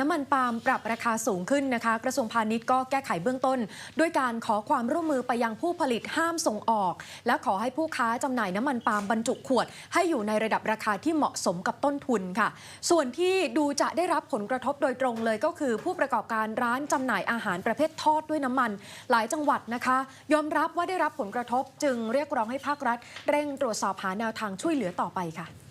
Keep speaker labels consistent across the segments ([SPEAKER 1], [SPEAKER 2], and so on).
[SPEAKER 1] น้ำมันปาล์มปรับราคาสูงขึ้นนะคะ กระทรวงพาณิชย์ก็แก้ไขเบื้องต้น ด้วยการขอความร่วมมือไปยังผู้ผลิตห้ามส่งออก และขอให้ผู้ค้าจำหน่ายน้ำมันปาล์มบรรจุขวด ให้อยู่ในระดับราคาที่เหมาะสมกับต้นทุนค่ะ ส่วนที่ดูจะได้รับผลกระทบโดยตรงเลยก็คือ ผู้ประกอบการร้านจำหน่ายอาหารประเภททอดด้วยน้ำมัน หลายจังหวัดนะคะ ยอมรับว่าได้รับผลกระทบจึงเรียกร้องให้ภาครัฐ เร่งตรวจสอบหาแนวทางช่วยเหลือต่อไปค่ะ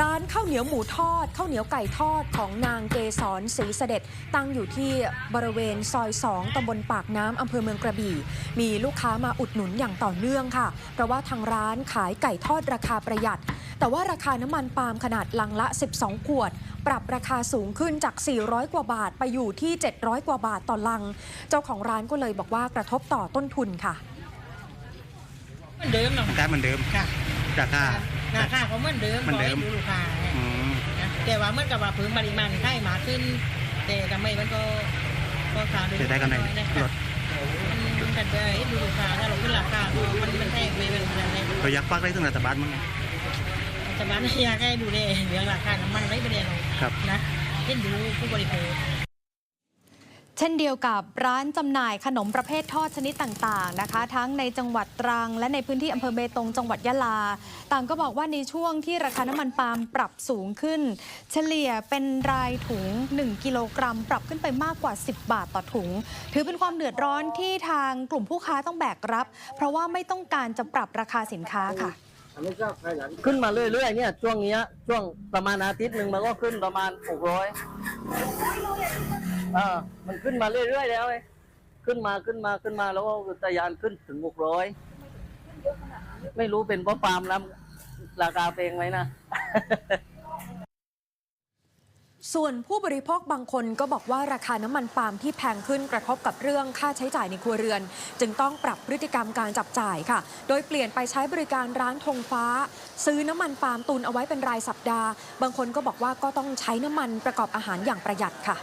[SPEAKER 1] ร้านข้าวเหนียวหมูทอดข้าวเหนียวไก่ทอดของนางเกษรศรีเสด็จ ตั้งอยู่ที่บริเวณซอย 2ตำบลปากน้ำอำเภอเมืองกระบี่ มีลูกค้ามาอุดหนุนอย่างต่อเนื่องค่ะ เพราะว่าทางร้านขายไก่ทอดราคาประหยัด แต่ว่าราคาน้ำมันปาล์มขนาดลังละ 12 ขวด ปรับราคาสูงขึ้นจาก 400 กว่าบาทไปอยู่ที่ 700 กว่าบาทต่อลัง เจ้าของร้านก็เลยบอกว่ากระทบต่อต้นทุนค่ะ
[SPEAKER 2] เหมือนเดิมเนาะ
[SPEAKER 3] ได้เหมือนเดิม
[SPEAKER 2] ค่ะ
[SPEAKER 3] ราคา
[SPEAKER 2] ราคาเขาเหมือนเดิม
[SPEAKER 3] เหมือนเดิม
[SPEAKER 2] ขให้ดูลูกค้า
[SPEAKER 3] อืม
[SPEAKER 2] นะแต่ว่าเหมื่อนกับว่าเพิ่มปริมาณให้มากขึ้น แต่ทำไมมันก็ก็ขาด
[SPEAKER 3] จะได้กันไหน
[SPEAKER 2] นะ
[SPEAKER 3] ลด
[SPEAKER 2] มันกันได้ดูลูกค้าถ้าเราขึ้นราคาก็มันมันแพงไปเป็นอะไร
[SPEAKER 3] เราอยากฝากได้ถึงรัฐบาลมั้งไง
[SPEAKER 2] จะมาอยากให้ดูแลเรื่องราคาน้ำมันไม่เป็นไรหรอก
[SPEAKER 3] ครับ
[SPEAKER 2] นะเห็นดูผู้บริโภค
[SPEAKER 4] เช่นเดียวกับร้านจำหน่ายขนมประเภททอดชนิดต่างๆนะคะ ทั้งในจังหวัดตรัง และในพื้นที่อำเภอเบตงจังหวัดยะลา ต่างก็บอกว่าในช่วงที่ราคาน้ำมันปาล์มปรับสูงขึ้น เฉลี่ยเป็นรายถุง 1 กิโลกรัม ปรับขึ้นไปมากกว่า 10 บาทต่อถุง ถือเป็นความเดือดร้อนที่ทางกลุ่มผู้ค้าต้องแบกรับ เพราะว่าไม่ต้องการจะปรับราคาสินค้าค่ะ
[SPEAKER 5] ขึ้นมาเรื่อยๆเนี่ยช่วงนี้ช่วงประมาณอาทิตย์หนึ่งมันก็ขึ้นประมาณหกร้ อมันขึ้นมาเรื่อยๆแล้วไอ้ขึ้นมาขึ้นมาขึ้นมาแล้วก็ทะยานขึ้นถึงหกร้อยไม่รู้เป็นเพราะปาล์มแล้วราคาแพงไหมนะ
[SPEAKER 1] ส่วนผู้บริโภคบางคนก็บอกว่าราคาน้ำมันปาล์มที่แพงขึ้นกระทบกับเรื่องค่าใช้จ่ายในครัวเรือน จึงต้องปรับพฤติกรรมการจับจ่ายค่ะ โดยเปลี่ยนไปใช้บริการร้านธงฟ้า ซื้อน้ำมันปาล์มตุนเอาไว้เป็นรายสัปดาห์ บางคนก็บอกว่าก็ต้องใช้น้ำมันประกอบอาหารอย่างประหยัดค่ะ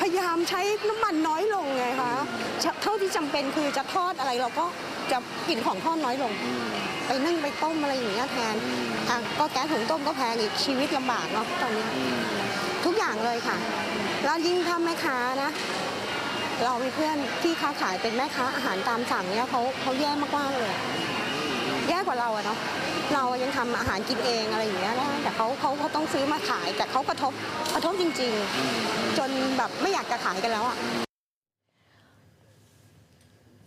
[SPEAKER 6] พยายามใช้น้ำมันน้อยลงไงคะเท่าที่จำเป็นคือจะทอดอะไรเราก็จะกินของทอดน้อยลง ไปนึ่งไปต้มอะไรอย่างเงี้ยแทนอะก็แก๊สถุงต้มก็แพงอีกชีวิตลำบากเนาะตอนนี้ ทุกอย่างเลยค่ะ แล้วยิ่งทำแม่ค้านะ เรามีเพื่อนที่ค้าขายเป็นแม่ค้าอาหารตามสั่งเนี่ยเขาเขาแย่มากๆเลย แย่กว่าเราอะเนาะเรายังทำอาหารกินเองอะไรอย่างเงี้ยได้แต่เขาเขาเขาต้องซื้อมาขาย แต่เขากระทบกระทบจริง ๆ จนแบบไม่อยากจะขายกันแล้วอะ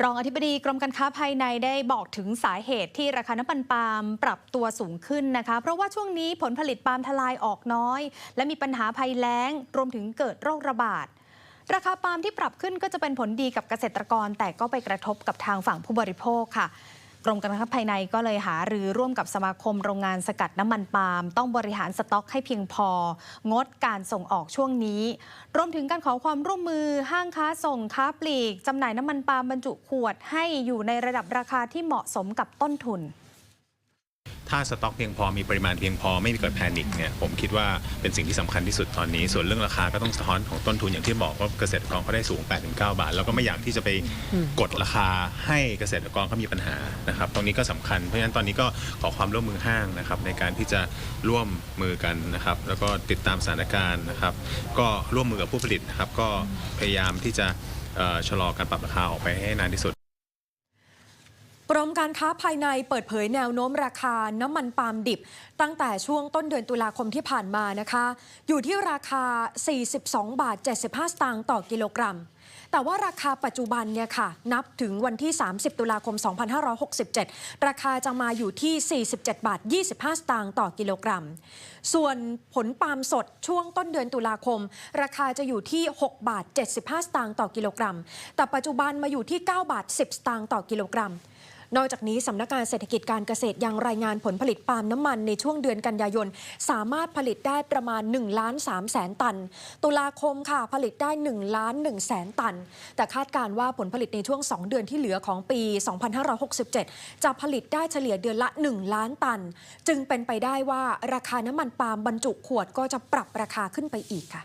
[SPEAKER 4] รองอธิบดีกรมการค้าภายในได้บอกถึงสาเหตุที่ราคาน้ำมันปาล์มปรับตัวสูงขึ้นนะคะ เพราะว่าช่วงนี้ผลผลิตปาล์มทลายออกน้อย และมีปัญหาภัยแล้ง รวมถึงเกิดโรคระบาด ราคาปาล์มที่ปรับขึ้นก็จะเป็นผลดีกับเกษตรกร แต่ก็ไปกระทบกับทางฝั่งผู้บริโภคค่ะ รมการค้าภายในก็เลยหารือร่วมกับสมาคมโรงงานสกัดน้ำมันปาล์มต้องบริหารสต็อกให้เพียงพอ งดการส่งออกช่วงนี้ รวมถึงการขอความร่วมมือห้างค้าส่งค้าปลีกจำหน่ายน้ำมันปาล์มบรรจุขวดให้อยู่ในระดับราคาที่เหมาะสมกับต้นทุน
[SPEAKER 7] ถ้าสต็อกเพียงพอมีปริมาณเพียงพอไม่มีเกิดแพนิคเนี่ยผมคิดว่าเป็นสิ่งที่สำคัญที่สุดตอนนี้ ส่วนเรื่องราคาก็ต้องสะท้อนของต้นทุนอย่างที่บอกว่าเกษตรกรเขาได้สูง 8-9 บาท แล้วก็ไม่อยากที่จะไปกดราคาให้เกษตรกรเขามีปัญหานะครับตรงนี้ก็สำคัญเพราะฉะนั้นตอนนี้ก็ขอความร่วมมือห้างนะครับในการที่จะร่วมมือกันนะครับแล้วก็ติดตามสถานการณ์นะครับ ก็ร่วมมือกับผู้ผลิตนะครับก็พยายามที่จะชะลอการปรับราคาออกไปให้นานที่สุด
[SPEAKER 1] กรมการค้าภายในเปิดเผยแนวโน้มราคาน้ำมันปาล์มดิบ ตั้งแต่ช่วงต้นเดือนตุลาคมที่ผ่านมานะคะ อยู่ที่ราคา 42 บาท 75 สตางค์ต่อกิโลกรัม แต่ว่าราคาปัจจุบันเนี่ยค่ะ นับถึงวันที่ 30 ตุลาคม 2567 ราคาจะมาอยู่ที่ 47 บาท 25 สตางค์ต่อกิโลกรัม ส่วนผลปาล์มสดช่วงต้นเดือนตุลาคม ราคาจะอยู่ที่ 6 บาท 75 สตางค์ต่อกิโลกรัม แต่ปัจจุบันมาอยู่ที่ 9 บาท 10 สตางค์ต่อกิโลกรัม นอกจากนี้สำนักงานเศรษฐกิจการเกษตรยังรายงานผลผลิตปาล์มน้ำมันในช่วงเดือนกันยายน สามารถผลิตได้ประมาณ1ล้าน3แสนตัน ตุลาคมค่ะผลิตได้1ล้าน1แสนตัน แต่คาดการว่าผลผลิตในช่วง 2 เดือนที่เหลือของปี 2567 จะผลิตได้เฉลี่ยเดือนละ 1 ล้านตัน จึงเป็นไปได้ว่าราคาน้ำมันปาล์มบรรจุขวดก็จะปรับราคาขึ้นไปอีกค่ะ